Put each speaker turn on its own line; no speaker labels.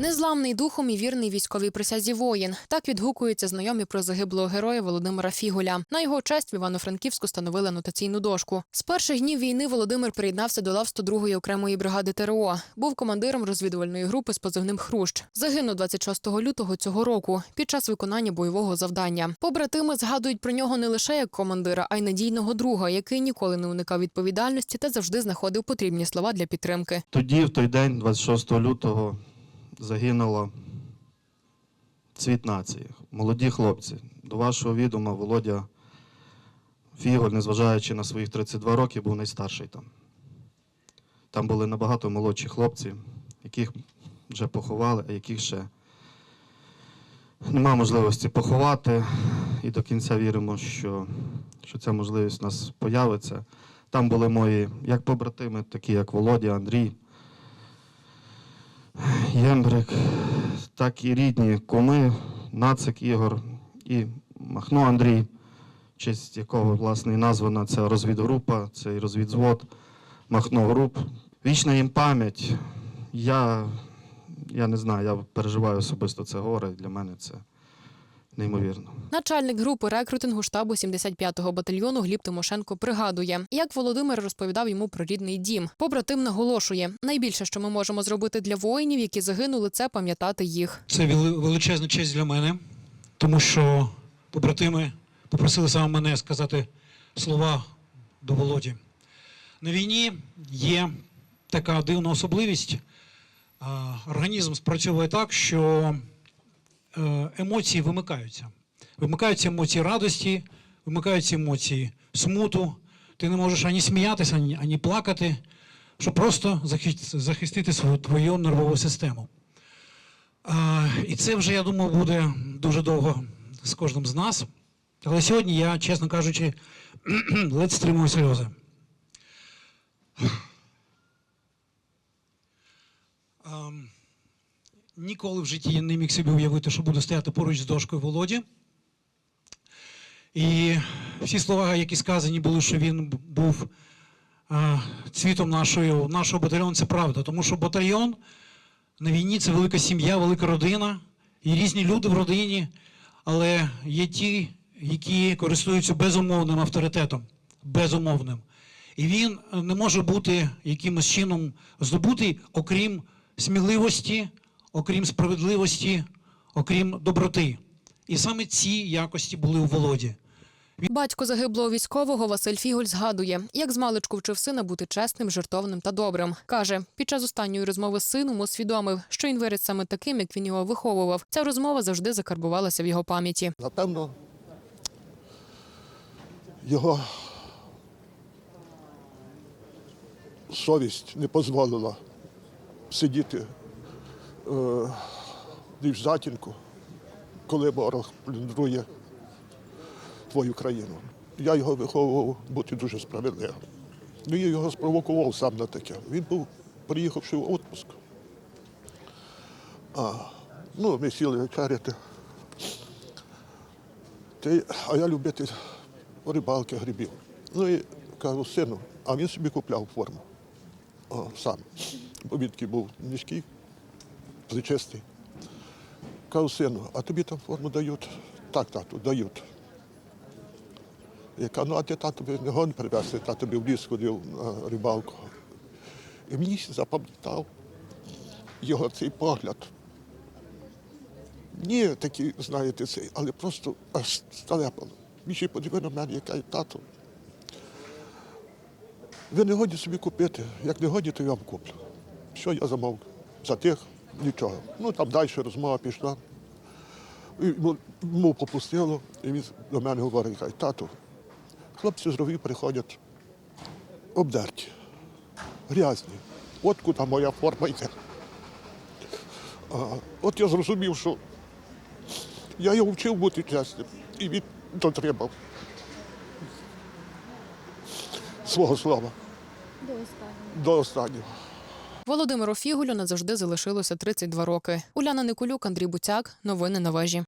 Незламний духом і вірний військовій присязі воїн. Так відгукуються знайомі про загиблого героя Володимира Фігуля. На його честь в Івано-Франківську становили анотаційну дошку. З перших днів війни Володимир приєднався до лав 102-ї окремої бригади ТРО. Був командиром розвідувальної групи з позивним Хрущ. Загинув 26 лютого цього року під час виконання бойового завдання. Побратими згадують про нього не лише як командира, а й надійного друга, який ніколи не уникав відповідальності та завжди знаходив потрібні слова для підтримки.
Тоді, в той день, 26 лютого, загинуло цвіт нації, молоді хлопці. До вашого відома Володя Фіголь, незважаючи на своїх 32 роки, був найстарший там. Там були набагато молодші хлопці, яких вже поховали, а яких ще нема можливості поховати. І до кінця віримо, що, що ця можливість у нас появиться. Там були мої як побратими, такі як Володя, Андрій, Ємбрик, так і рідні куми, Нацик Ігор і Махно Андрій, честь якого власне і названа ця розвідгрупа, цей розвідзвод Махно груп. Вічна їм пам'ять. Я, я не знаю, я переживаю особисто це горе. Для мене це неймовірно.
Начальник групи рекрутингу штабу 75-го батальйону Гліб Тимошенко пригадує, як Володимир розповідав йому про рідний дім. Побратим наголошує, найбільше, що ми можемо зробити для воїнів, які загинули, це пам'ятати їх.
Це вели- величезна честь для мене, тому що побратими попросили саме мене сказати слова до Володі. На війні є така дивна особливість. Організм спрацьовує так, що емоції вимикаються. Вимикаються емоції радості, вимикаються емоції смуту. Ти не можеш ані сміятися, ані, ані плакати, щоб просто захистити свою твою нервову систему. А, і це вже, я думаю, буде дуже довго з кожним з нас. Але сьогодні я, чесно кажучи, ледь стримую сльози. Ам, ніколи в житті я не міг собі уявити, що буду стояти поруч з дошкою Володі. І всі слова, які сказані були, що він був цвітом нашої, нашого батальйону, це правда. Тому що батальйон на війні це велика сім'я, велика родина, і різні люди в родині, але є ті, які користуються безумовним авторитетом, безумовним. І він е, не може бути якимось чином здобутий, окрім сміливості, окрім справедливості, окрім доброти. І саме ці якості були у Володі.
Батько загиблого військового Василь Фіголь згадує, як змалечку вчив сина бути чесним, жертовним та добрим. Каже, під час останньої розмови з сином усвідомив, що він виріс саме таким, як він його виховував. Ця розмова завжди закарбувалася в його пам'яті.
Напевно, його совість не дозволила сидіти е, в затінку, коли ворог плюндрує твою країну. Я його виховував бути дуже справедливим. Ну, я його спровокував сам на таке. Він був, приїхавши в відпуск. А, ну, ми сіли вечеряти. Ти, а я любитель рибалки, грибів. Ну і кажу, сину, а він собі купляв форму О, сам. Бо він був низький, плечистий. Кажу, сину, а тобі там форму дають? Так, тату, дають. Я кажу, ну а ти татові не гон привезти, татові в ліс ходив на рибалку. І мені запам'ятав його цей погляд. Ні, такий, знаєте, цей, але просто аж сталепало. Він ще подивив на мене, яка тато. Ви не годі собі купити. Як не годі, то я вам куплю. Що я замовк? За тих нічого. Ну там далі розмова пішла. І йому- Йому попустило, і він до мене говорить, каже, тату, хлопці з ровів приходять обдерті, грязні. От куди моя форма йде. А, от я зрозумів, що я його вчив бути чесним, і він дотримав свого слова
До останнього.
до останнього.
Володимиру Фігулю назавжди залишилося 32 роки. Уляна Николюк, Андрій Буцяк. Новини на вежі.